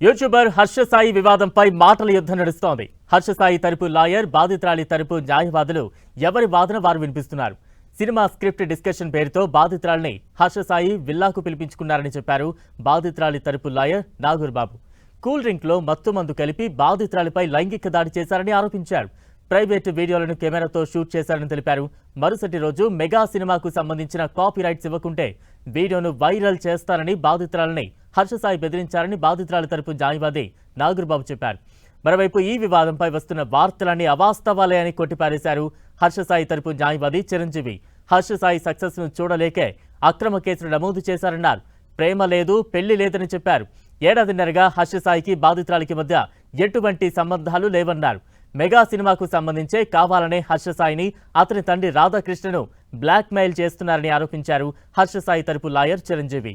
YouTuber Harsha Sai వివాదంపై మాటల యుద్ధం నడుస్తోంది. హర్ష సాయి తరపు లాయర్ బాధితురాలి తరపు న్యాయవాదులు ఎవరి వాదన వారు వినిపిస్తున్నారు. సినిమా స్క్రిప్ట్ డిస్కషన్ పేరుతో బాధితురాలిని హర్ష సాయి విల్లాకు పిలిపించుకున్నారని చెప్పారు బాధితురాలి తరపు లాయర్ నాగూర్ బాబు కూల్ డ్రింక్లో మత్తు మందు కలిపి బాధితురాలిపై లైంగిక దాడి చేశారని ఆరోపించారు. ప్రైవేటు వీడియోలను కెమెరాతో షూట్ చేశారని తెలిపారు. మరుసటి రోజు మెగా సినిమాకు సంబంధించిన కాపీ రైట్స్ ఇవ్వకుంటే వీడియోను వైరల్ చేస్తారని బాధితురాలని హర్షసాయి బెదిరించారని బాధితురాలి తరపు న్యాయవాది నాగూర్బాబు చెప్పారు. మరోవైపు ఈ వివాదంపై వస్తున్న వార్తలన్నీ అవాస్తవాలే అని కొట్టిపారేశారు హర్షసాయి తరపు న్యాయవాది చిరంజీవి. హర్షసాయి సక్సెస్ను చూడలేకే అక్రమ కేసులు నమోదు చేశారన్నారు. ప్రేమ లేదు పెళ్ళి లేదని చెప్పారు. ఏడాదిన్నరగా హర్షసాయికి బాధితురాలికి మధ్య ఎటువంటి సంబంధాలు లేవన్నారు. మెగా సినిమాకు సంబంధించే కావాలనే హర్షసాయిని అతని తండ్రి రాధాకృష్ణను బ్లాక్మెయిల్ చేస్తున్నారని ఆరోపించారు హర్షసాయి తరపు లాయర్ చిరంజీవి.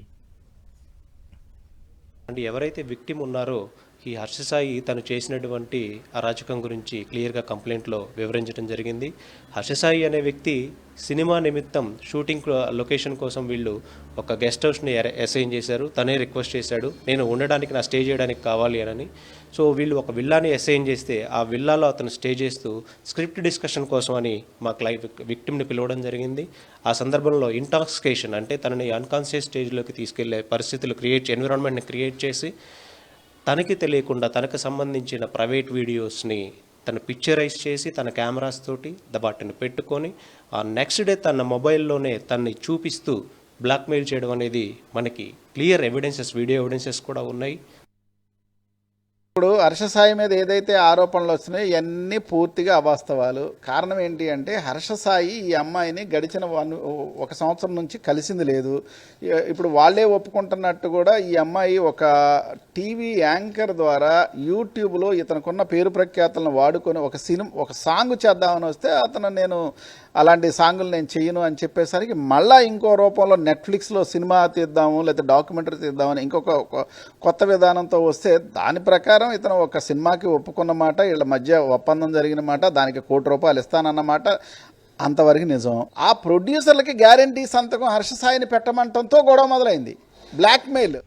అండ్ ఎవరైతే విక్టిమ్ ఉన్నారో ఈ హర్షసాయి తను చేసినటువంటి అరాచకం గురించి క్లియర్గా కంప్లైంట్లో వివరించడం జరిగింది. హర్షసాయి అనే వ్యక్తి సినిమా నిమిత్తం షూటింగ్ లొకేషన్ కోసం వీళ్ళు ఒక గెస్ట్ హౌస్ని అసైన్ చేశారు. తనే రిక్వెస్ట్ చేశాడు నేను ఉండడానికి నా స్టే చేయడానికి కావాలి అని సో వీళ్ళు ఒక విల్లాని అసైన్ చేస్తే ఆ విల్లాలో అతను స్టే చేస్తూ స్క్రిప్ట్ డిస్కషన్ కోసం అని మా క్లై విక్టిమ్ని పిలవడం జరిగింది. ఆ సందర్భంలో ఇంటాక్సికేషన్ అంటే తనని అన్కాన్షియస్ స్టేజ్లోకి తీసుకెళ్ళే పరిస్థితులు క్రియేట్ ఎన్విరాన్మెంట్ని క్రియేట్ చేసి తనకి తెలియకుండా తనకు సంబంధించిన ప్రైవేట్ వీడియోస్ని తను పిక్చరైజ్ చేసి తన కెమెరాస్ తోటి ద వాటిని పెట్టుకొని ఆ నెక్స్ట్ డే తన మొబైల్లోనే తన్ని చూపిస్తూ బ్లాక్మెయిల్ చేయడం అనేది మనకి క్లియర్ ఎవిడెన్సెస్ వీడియో ఎవిడెన్సెస్ కూడా ఉన్నాయి. ఇప్పుడు హర్షసాయి మీద ఏదైతే ఆరోపణలు వచ్చినాయో ఇవన్నీ పూర్తిగా అవాస్తవాలు. కారణం ఏంటి అంటే హర్షసాయి ఈ అమ్మాయిని గడిచిన వన్ ఒక సంవత్సరం నుంచి కలిసింది లేదు. ఇప్పుడు వాళ్ళే ఒప్పుకుంటున్నట్టు కూడా ఈ అమ్మాయి ఒక టీవీ యాంకర్ ద్వారా యూట్యూబ్లో ఇతనుకున్న పేరు ప్రఖ్యాతలను వాడుకొని ఒక సినిమా ఒక సాంగ్ చేద్దామని వస్తే అతను నేను అలాంటి సాంగులు నేను చెయ్యను అని చెప్పేసరికి మళ్ళీ ఇంకో రూపంలో నెట్ఫ్లిక్స్లో సినిమా తీద్దాము లేకపోతే డాక్యుమెంటరీ తీద్దామని ఇంకొక కొత్త విధానంతో వస్తే దాని ప్రకారం ఇతను ఒక సినిమాకి ఒప్పుకున్న మాట వీళ్ళ మధ్య ఒప్పందం జరిగిన మాట దానికి కోటి రూపాయలు ఇస్తానన్నమాట అంతవరకు నిజం. ఆ ప్రొడ్యూసర్లకి గ్యారంటీ సంతకం హర్షసాయిని పెట్టమంటంతో గొడవ మొదలైంది. బ్లాక్మెయిల్.